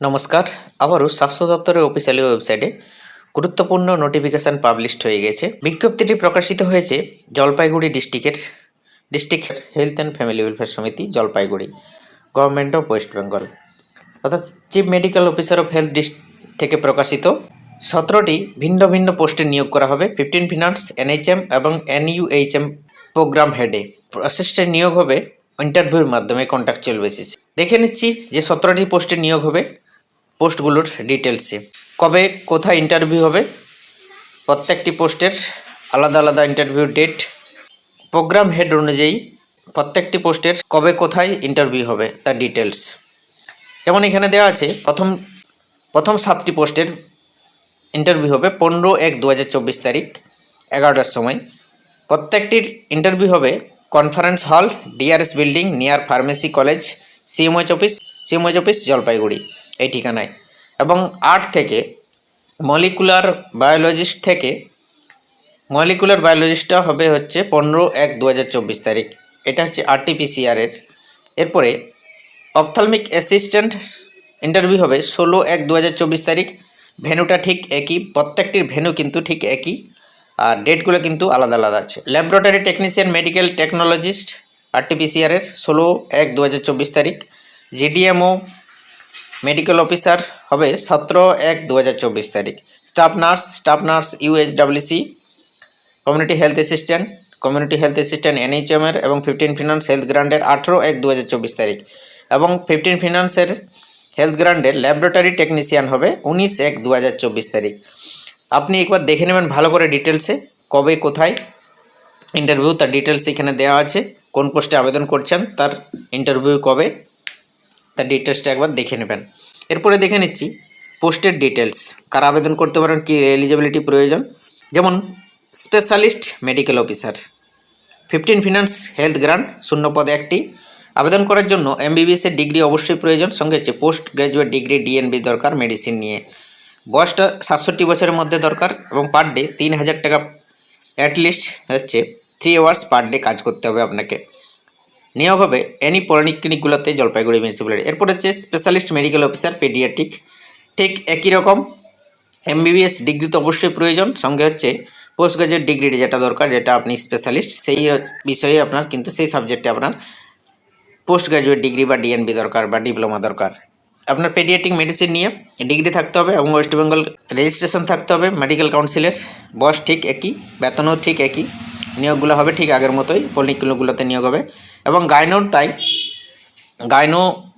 নমস্কার। আবারও স্বাস্থ্য দপ্তরের অফিসিয়ালি ওয়েবসাইটে গুরুত্বপূর্ণ নোটিফিকেশান পাবলিশড হয়ে গেছে। বিজ্ঞপ্তিটি প্রকাশিত হয়েছে জলপাইগুড়ি ডিস্ট্রিক্টের district health and family welfare সমিতি, Jalpaiguri, government of West Bengal. অর্থাৎ chief medical officer of health থেকে প্রকাশিত সতেরোটি ভিন্ন ভিন্ন পোস্টে নিয়োগ করা হবে। ফিফটিন ফিনান্স, এনএইচএম এবং এনইউএইচএম প্রোগ্রাম হেডে। প্রসেসটা নিয়োগ হবে ইন্টারভিউর মাধ্যমে, কন্ট্রাকচুয়াল বেসিস। দেখে নিচ্ছি যে সতেরোটি পোস্টে নিয়োগ হবে। পোস্টগুলোর ডিটেলসে কবে কোথায় ইন্টারভিউ হবে? প্রত্যেকটি পোস্টের আলাদা আলাদা ইন্টারভিউ ডেট প্রোগ্রাম হেড অনুযায়ী প্রত্যেকটি পোস্টের কবে কোথায় ইন্টারভিউ হবে, তার ডিটেলস যেমন এখানে দেওয়া আছে, প্রথম প্রথম সাতটি পোস্টের ইন্টারভিউ হবে পনেরো এক দু তারিখ, এগারোটার সময়। প্রত্যেকটির ইন্টারভিউ হবে conference hall DRS building near pharmacy college CMH office CMOH office Jalpaiguri এই ঠিকানায়। এবং আট থেকে মলিকুলার বায়োলজিস্ট থেকে মলিকুলার বায়োলজিস্টটা হবে হচ্ছে পনেরো এক দু তারিখ। এটা হচ্ছে আরটিপিসিআরের এরপরে অপথলমিক অ্যাসিস্ট্যান্ট ইন্টারভিউ হবে ষোলো এক দু তারিখ। ভেনুটা ঠিক একই, প্রত্যেকটির ভেনু কিন্তু ঠিক একই, আর ডেটগুলো কিন্তু আলাদা আলাদা আছে। ল্যাবরেটরি টেকনিশিয়ান মেডিকেল টেকনোলজিস্ট আরটিপিসিআরের ষোলো এক দু তারিখ। জিডিএমও মেডিকেল অফিসার হবে সতেরো এক দু তারিখ। Staff nurse staff nurse UHWC community health assistant, community health assistant এনএইচএমের এবং ফিফটিন ফিনান্স হেলথ গ্রান্ডের আঠেরো এক দু তারিখ। এবং ফিফটিন ফিনান্সের হেলথ গ্রান্ডের ল্যাবরেটরি টেকনিশিয়ান হবে উনিশ এক দু তারিখ। আপনি একবার দেখে নেবেন ভালো করে ডিটেলসে কবে, কোথায় ইন্টারভিউ, তার ডিটেলস এখানে দেওয়া আছে, কোন পোস্টে আবেদন করছেন, তার ইন্টারভিউ কবে তার ডিটেলসটা একবার দেখে নেবেন। এরপরে দেখে নিচ্ছি পোস্টের ডিটেলস কারা আবেদন করতে পারেন, কী এলিজিবিলিটি প্রয়োজন। যেমন specialist medical officer fifteen finance health grant শূন্য পদে একটি। আবেদন করার জন্য এমবিবিএসের ডিগ্রি অবশ্যই প্রয়োজন, সঙ্গে হচ্ছে পোস্ট গ্র্যাজুয়েট ডিগ্রি ডিএনবি দরকার মেডিসিন নিয়ে। বয়সটা সাতষট্টি বছরের মধ্যে দরকার এবং পার ডে তিন হাজার টাকা অ্যাটলিস্ট হচ্ছে থ্রি আওয়ার্স পার ডে কাজ করতে হবে আপনাকে। নিয়োগ হবে এনি পলিক্লিনিকগুলোতে জলপাইগুড়ি মিউনিসিপ্যালিটি এরপর হচ্ছে স্পেশালিস্ট মেডিকেল অফিসার পেডিয়াট্রিক ঠিক একই রকম এমবিবিএস ডিগ্রি তো অবশ্যই প্রয়োজন, সঙ্গে হচ্ছে পোস্ট গ্রাজুয়েট ডিগ্রি যেটা দরকার, যেটা আপনি স্পেশালিস্ট সেই বিষয়ে আপনার, কিন্তু সেই সাবজেক্টে আপনার পোস্ট গ্রাজুয়েট ডিগ্রি বা ডিএনবি দরকার বা ডিপ্লোমা দরকার। আপনার পেডিয়াট্রিক মেডিসিন নিয়ে ডিগ্রি থাকতে হবে এবং ওয়েস্ট বেঙ্গল রেজিস্ট্রেশন থাকতে হবে মেডিকেল কাউন্সিলের বয়স ঠিক একই, বেতনও ঠিক একই, নিয়োগগুলো হবে ঠিক আগের মতোই, পলিক্লিনিকগুলোতে নিয়োগ হবে। এবং গাইনোর তাই গাইনো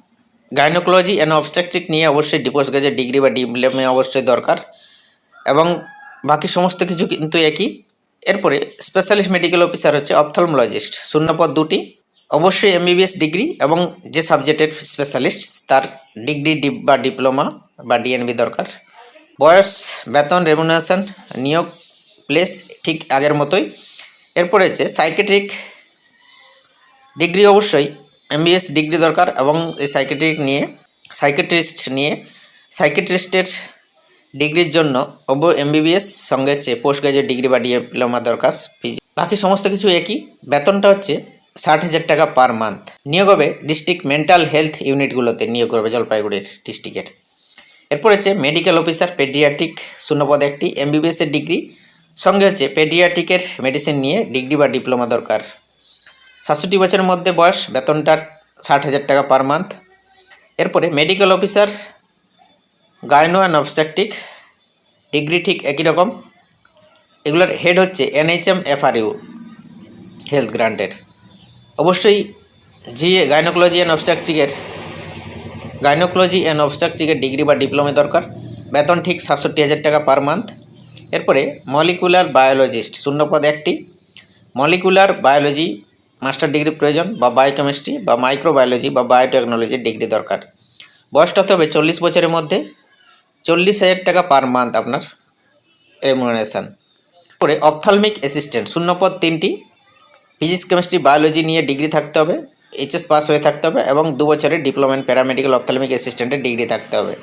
গাইনোকোলজি অ্যান্ড অবস্ট্রাকটিক নিয়ে অবশ্যই ডিপোস্ট গ্রাজুয়েট ডিগ্রি বা ডিপ্লোমা অবশ্যই দরকার। এবং বাকি সমস্ত কিছু কিন্তু একই। এরপরে স্পেশালিস্ট মেডিকেল অফিসার হচ্ছে অপথলমোলজিস্ট শূন্যপদ দুটি। অবশ্যই এমবিবিএস ডিগ্রি এবং যে সাবজেক্টের স্পেশালিস্ট তার ডিগ্রি ডিপ বা ডিপ্লোমা বা ডিএনবি দরকার। বয়স, বেতন রেমুনারেশন নিয়োগ প্লেস ঠিক আগের মতোই। এরপরে হচ্ছে সাইকেট্রিক ডিগ্রি অবশ্যই এমবিএস ডিগ্রি দরকার এবং এই সাইকেট্রিক নিয়ে সাইকেট্রিস্ট নিয়ে সাইকেট্রিস্টের ডিগ্রির জন্য অব এমবিবিএস সঙ্গে হচ্ছে পোস্ট গ্রাজুয়েট ডিগ্রি বা ডিপ্লোমা দরকার পিজি বাকি সমস্ত কিছু একই, বেতনটা হচ্ছে ষাট হাজার টাকা পার মান্থ নিয়োগ হবে ডিস্ট্রিক্ট মেন্টাল হেলথ ইউনিটগুলোতে নিয়োগ করবে জলপাইগুড়ির ডিস্ট্রিক্টের এরপর হচ্ছে মেডিকেল অফিসার পেডিয়াট্রিক শূন্যপদ একটি এমবিবিএসের ডিগ্রি। সঙ্গে হচ্ছে পেডিয়াট্রিকের মেডিসিন নিয়ে ডিগ্রি বা ডিপ্লোমা দরকার। সাতষট্টি বছরের মধ্যে বয়স, বেতনটা ষাট হাজার টাকা পার মান্থ এরপরে medical officer gyno and obstetric degree ঠিক একই রকম। এগুলোর হেড হচ্ছে এনএইচএম এফআরইউ হেলথ গ্রান্টের অবশ্যই জি গাইনোকোলজি অ্যান্ড অবস্ট্রাকটিকের গাইনোকোলজি অ্যান্ড অবস্ট্রাকটিকের ডিগ্রি বা ডিপ্লোমা দরকার। বেতন ঠিক সাতষট্টি হাজার টাকা পার মান্থ এরপরে মলিকুলার বায়োলজিস্ট শূন্যপদ একটি। মলিকুলার বায়োলজি মাস্টার ডিগ্রি প্রয়োজন বা বায়োকেমিস্ট্রি বা মাইক্রোবায়োলজি বা বায়োটেকনোলজির ডিগ্রি দরকার। বয়সটা হতে হবে চল্লিশ বছরের মধ্যে। চল্লিশ হাজার টাকা পার মান্থ আপনার রেমুনারেশান পরে অপথলমিক অ্যাসিস্ট্যান্ট শূন্যপদ তিনটি। ফিজিক্স কেমিস্ট্রি বায়োলজি নিয়ে ডিগ্রি থাকতে হবে এইচএস পাস হয়ে থাকতে হবে এবং দু বছরের ডিপ্লোমা ইন প্যারামেডিক্যাল অপথলমিক অ্যাসিস্ট্যান্টের ডিগ্রি থাকতে হবে।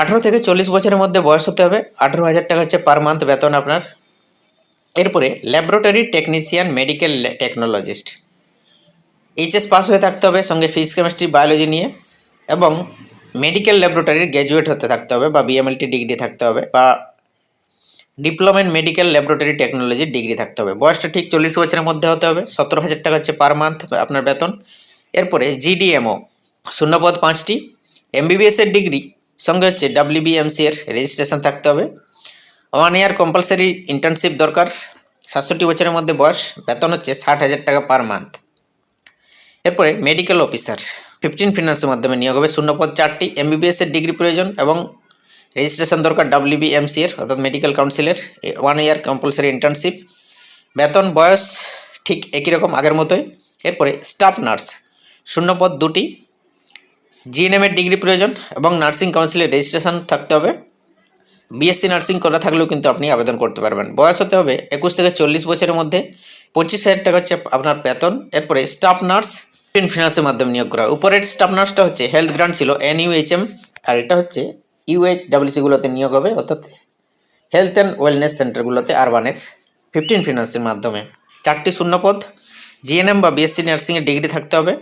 আঠেরো থেকে চল্লিশ বছরের মধ্যে বয়স হতে হবে, আঠেরো হাজার টাকা হচ্ছে পার মান্থ বেতন আপনার। এরপরে laboratory technician medical technologist HS pass হয়ে থাকতে হবে, সঙ্গে ফিজিক্স কেমিস্ট্রি বায়োলজি নিয়ে, এবং মেডিকেল ল্যাবরেটরির গ্র্যাজুয়েট হতে থাকতে হবে বা বিএমএলটি ডিগ্রি থাকতে হবে বা ডিপ্লোমা ইন মেডিকেল ল্যাবরেটরি টেকনোলজির ডিগ্রি থাকতে হবে। বয়সটা ঠিক চল্লিশ বছরের মধ্যে হতে হবে, সতেরো হাজার টাকা হচ্ছে পার মান্থ আপনার বেতন। এরপরে জিডিএমও শূন্যপদ পাঁচটি। এমবিবিএস এর ডিগ্রি সঙ্গে হচ্ছে ডাব্লিউবিএমসি এর রেজিস্ট্রেশন থাকতে হবে। ওয়ান ইয়ার কম্পালসারি ইন্টার্নশিপ দরকার, সাতষট্টি বছরের মধ্যে বয়স, বেতন হচ্ছে ষাট হাজার টাকা পার মান্থ এরপরে মেডিকেল অফিসার ফিফটিন ফিনান্সের মাধ্যমে নিয়োগ হবে, শূন্যপদ চারটি এমবিবিএস এর ডিগ্রি প্রয়োজন এবং রেজিস্ট্রেশন দরকার ডাব্লিউবিএমসি এর, অর্থাৎ মেডিকেল কাউন্সিলের ওয়ান ইয়ার কম্পালসারি ইন্টার্নশিপ বেতন, বয়স ঠিক একই রকম আগের মতোই, এরপরে স্টাফ নার্স শূন্যপদ দুটি জিএনএম এর ডিগ্রি প্রয়োজন এবং নার্সিং কাউন্সিলের রেজিস্ট্রেশন থাকতে হবে বিএসসি নার্সিং করা থাকলেও কিন্তু আপনি আবেদন করতে পারবেন। বয়স হতে হবে একুশ থেকে চল্লিশ বছরের মধ্যে, পঁচিশ হাজার টাকা হচ্ছে আপনার বেতন, এরপরে স্টাফ নার্স ফিনান্সের মাধ্যমে নিয়োগ করা। উপরের স্টাফ নার্সটা হচ্ছে হেলথ গ্রান্ট ছিল এন ইউএইচএম আর এটা হচ্ছে ইউএইচ ডাব্লিউসিগুলোতে নিয়োগ হবে, অর্থাৎ হেলথ অ্যান্ড ওয়েলনেস সেন্টারগুলোতে আরবানের ফিফটিন ফিনান্সের মাধ্যমে। চারটি শূন্যপদ জিএনএম বা বিএসসি নার্সিংয়ের ডিগ্রি থাকতে হবে।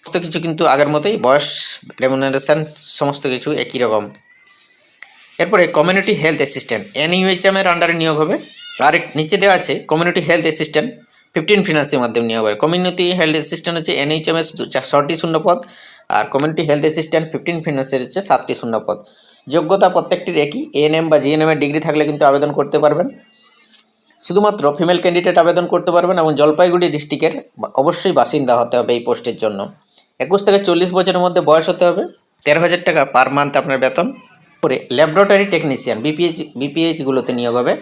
সমস্ত কিছু কিন্তু আগের মতোই, বয়স রেমুনারেশন সমস্ত কিছু একই রকম। এরপরে কমিউনিটি হেলথ অ্যাসিস্ট্যান্ট এনইউএইচএম এর আন্ডারে নিয়োগ হবে। আর নিচে দেওয়া আছে কমিউনিটি হেলথ অ্যাসিস্ট্যান্ট ফিফটিন ফিনান্সের মাধ্যমে নিয়োগ হবে কমিউনিটি হেলথ অ্যাসিস্ট্যান্ট হচ্ছে এনএইচএম এর ছটি শূন্যপদ আর কমিউনিটি হেলথ অ্যাসিস্ট্যান্ট ফিফটিন ফিনান্সের হচ্ছে সাতটি শূন্যপদ যোগ্যতা প্রত্যেকটির একই এএনএম বা জিএনএমের ডিগ্রি থাকলে কিন্তু আবেদন করতে পারবেন। শুধুমাত্র ফিমেল ক্যান্ডিডেট আবেদন করতে পারবেন এবং জলপাইগুড়ি ডিস্ট্রিক্টের অবশ্যই বাসিন্দা হতে হবে এই পোস্টের জন্য। একুশ থেকে চল্লিশ বছরের মধ্যে বয়স হতে হবে। তেরো হাজার টাকা পার মান্থ আপনার বেতন। করে ল্যাবরেটরি টেকনিশিয়ান বিপিএইচ বিপিএইচগুলোতে নিয়োগ হবে।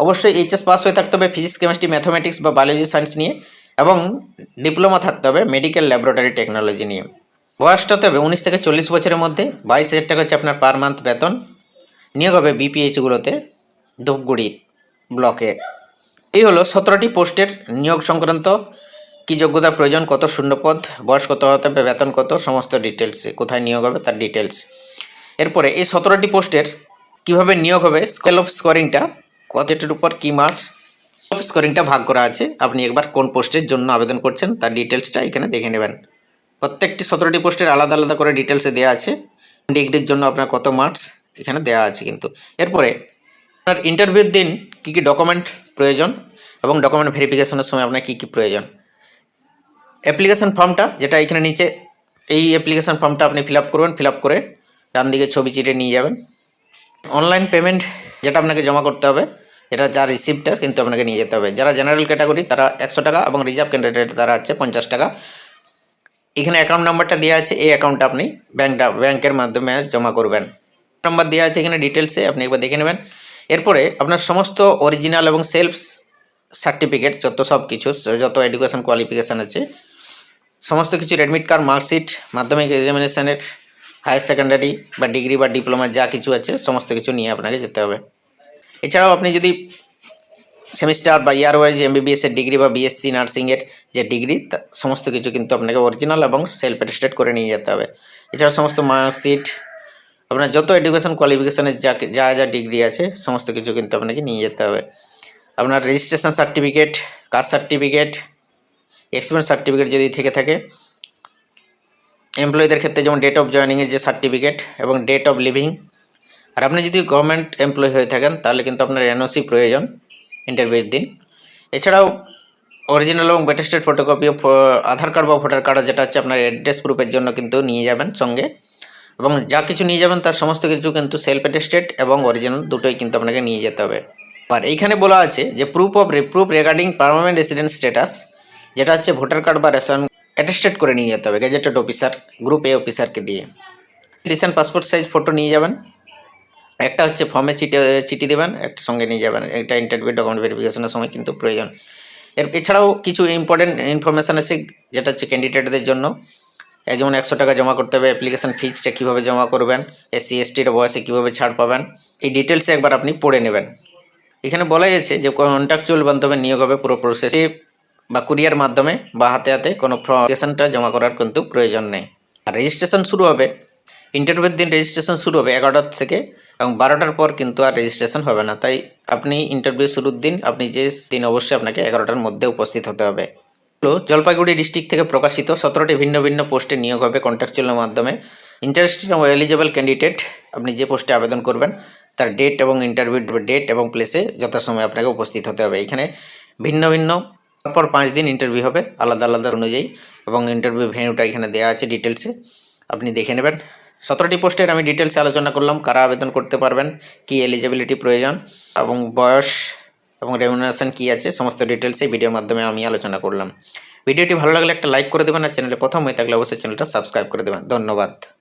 অবশ্যই এইচএস পাস হয়ে থাকতে হবে ফিজিক্স কেমিস্ট্রি ম্যাথামেটিক্স বা বায়োলজি সায়েন্স নিয়ে এবং ডিপ্লোমা থাকতে হবে মেডিকেল ল্যাবরেটরি টেকনোলজি নিয়ে। বয়সটা হবে উনিশ থেকে চল্লিশ বছরের মধ্যে, বাইশ হাজার টাকা হচ্ছে আপনার পার মান্থ বেতন। নিয়োগ হবে বিপিএইচগুলোতে ধূপগুড়ি ব্লকে এই হলো সতেরোটি পোস্টের নিয়োগ সংক্রান্ত কী যোগ্যতা প্রয়োজন, কত শূন্যপদ, বয়স কত হতে হবে বেতন কত, সমস্ত ডিটেলস কোথায় নিয়োগ হবে তার ডিটেলস এরপরে এই সতেরোটি পোস্টের কীভাবে নিয়োগ হবে স্কেল অফ স্কোরিংটা কতটির উপর কী মার্কস স্কোরিংটা ভাগ করা আছে। আপনি একবার কোন পোস্টের জন্য আবেদন করছেন, তার ডিটেলসটা এখানে দেখে নেবেন। প্রত্যেকটি সতেরোটি পোস্টের আলাদা আলাদা করে ডিটেলসে দেওয়া আছে। ডিগ্রির জন্য আপনার কত মার্কস এখানে দেওয়া আছে কিন্তু। এরপরে, আপনার ইন্টারভিউর দিন কী কী ডকুমেন্ট প্রয়োজন এবং ডকুমেন্ট ভেরিফিকেশনের সময় আপনার কী কী প্রয়োজন। অ্যাপ্লিকেশান ফর্মটা যেটা এখানে নিচে, এই অ্যাপ্লিকেশান ফর্মটা আপনি ফিল করবেন ফিল করে ডান দিকে ছবি চিটে নিয়ে যাবেন। অনলাইন পেমেন্ট যেটা আপনাকে জমা করতে হবে যেটা যার রিসিপ্টটা কিন্তু আপনাকে নিয়ে যেতে হবে। যারা জেনারেল ক্যাটাগরি তারা একশো টাকা এবং রিজার্ভ ক্যান্ডিডেট তারা আছে পঞ্চাশ টাকা। এখানে অ্যাকাউন্ট নাম্বারটা দেওয়া আছে, এই অ্যাকাউন্টটা আপনি ব্যাঙ্কটা ব্যাংকের মাধ্যমে জমা করবেন। নাম্বার দেওয়া আছে এখানে ডিটেলসে আপনি একবার দেখে নেবেন। এরপরে আপনার সমস্ত অরিজিনাল এবং সেলফ সার্টিফিকেট যত সব কিছু, যত এডুকেশন কোয়ালিফিকেশান আছে, সমস্ত কিছু অ্যাডমিট কার্ড মার্কশিট মাধ্যমিক এক্সামিনেশানের হায়ার সেকেন্ডারি বা ডিগ্রি বা ডিপ্লোমা যা কিছু আছে, সমস্ত কিছু নিয়ে আপনাকে যেতে হবে। এছাড়াও আপনি যদি সেমিস্টার বা ইয়ার ওয়াইজ এমবিবিএস এর ডিগ্রি বা বিএসসি নার্সিংয়ের যে ডিগ্রি সমস্ত কিছু কিন্তু আপনাকে অরিজিনাল এবং সেলফ অ্যাটেস্টেড করে নিয়ে যেতে হবে। এছাড়া সমস্ত মার্কশিট আপনার যত এডুকেশন কোয়ালিফিকেশানের যা যা যা ডিগ্রি আছে, সমস্ত কিছু কিন্তু আপনাকে নিয়ে যেতে হবে। আপনার registration certificate caste certificate experience certificate যদি থেকে থাকে এমপ্লয়ীদের ক্ষেত্রে যেমন ডেট অফ জয়েনিংয়ের যে সার্টিফিকেট এবং ডেট অফ লিভিং আর আপনি যদি গভর্নমেন্ট এমপ্লয়ি হয়ে থাকেন, তাহলে কিন্তু আপনার এনওসি প্রয়োজন ইন্টারভিউর দিন। এছাড়াও অরিজিনাল এবং বেটেস্টেড ফটোকপি আধার কার্ড বা ভোটার কার্ড যেটা হচ্ছে আপনার অ্যাড্রেস প্রুফের জন্য কিন্তু নিয়ে যাবেন সঙ্গে। এবং যা কিছু নিয়ে যাবেন, তার সমস্ত কিছু কিন্তু সেলফ অ্যাটেস্টেড এবং অরিজিনাল দুটোই কিন্তু আপনাকে নিয়ে যেতে হবে। আর এইখানে বলা আছে যে proof of proof regarding permanent resident status যেটা হচ্ছে ভোটার কার্ড বা রেশন অ্যাটেস্টেড করে নিয়ে যেতে হবে গেজেটেড অফিসার গ্রুপ এ অফিসারকে দিয়ে। রিসেন্ট পাসপোর্ট সাইজ ফটো নিয়ে যাবেন, একটা হচ্ছে ফর্মে চিঠি চিঠি দেবেন, একটা সঙ্গে নিয়ে যাবেন, এটা ইন্টারভিউ ডকুমেন্ট ভেরিফিকেশনের সময় কিন্তু প্রয়োজন। এর এছাড়াও কিছু ইম্পর্টেন্ট ইনফরমেশান আছে, যেটা হচ্ছে ক্যান্ডিডেটদের জন্য। যেমন একশো টাকা জমা করতে হবে অ্যাপ্লিকেশন ফিজটা কীভাবে জমা করবেন এসসি এসটির বয়সে কীভাবে ছাড় পাবেন, এই ডিটেলসে একবার আপনি পড়ে নেবেন। এখানে বলাই আছে যে কন্ট্রাকচুয়াল মাধ্যমে নিয়োগ হবে পুরো প্রসেসে বা কুরিয়ার মাধ্যমে বা হাতে হাতে কোনো অ্যাপ্লিকেশনটা জমা করার কিন্তু প্রয়োজন নেই। আর রেজিস্ট্রেশন শুরু হবে। ইন্টারভিউর দিন রেজিস্ট্রেশন শুরু হবে এগারোটার থেকে এবং বারোটার পর কিন্তু আর রেজিস্ট্রেশন হবে না। তাই আপনি ইন্টারভিউ শুরুর দিন আপনি যে দিন অবশ্যই আপনাকে এগারোটার মধ্যে উপস্থিত হতে হবে। জলপাইগুড়ি ডিস্ট্রিক্ট থেকে প্রকাশিত সতেরোটি ভিন্ন ভিন্ন পোস্টে নিয়োগ হবে কন্ট্রাকচুয়ালের মাধ্যমে। ইন্টারেস্টেড এবং এলিজেবল ক্যান্ডিডেট আপনি যে পোস্টে আবেদন করবেন, তার ডেট এবং ইন্টারভিউ ডেট এবং প্লেসে যথাসময়ে আপনাকে উপস্থিত হতে হবে। এখানে ভিন্ন ভিন্ন পর পাঁচ দিন ইন্টারভিউ হবে, আলাদা আলাদা অনুযায়ী। এবং ইন্টারভিউ ভেন্যুটা এখানে দেওয়া আছে ডিটেলসে আপনি দেখে নেবেন। সতেরোটি পোস্টের আমি ডিটেলসে আলোচনা করলাম, কারা আবেদন করতে পারবেন, কি এলিজিবিলিটি প্রয়োজন, এবং বয়স এবং রেমুনারেশন কী আছে, সমস্ত ডিটেলস ভিডিওর মাধ্যমে আমি আলোচনা করলাম। ভিডিওটি ভালো লাগলে একটা লাইক করে দেবেন, আর চ্যানেলে প্রথম হয়ে থাকলে অবশ্যই চ্যানেলটা সাবস্ক্রাইব করে দেবেন। ধন্যবাদ।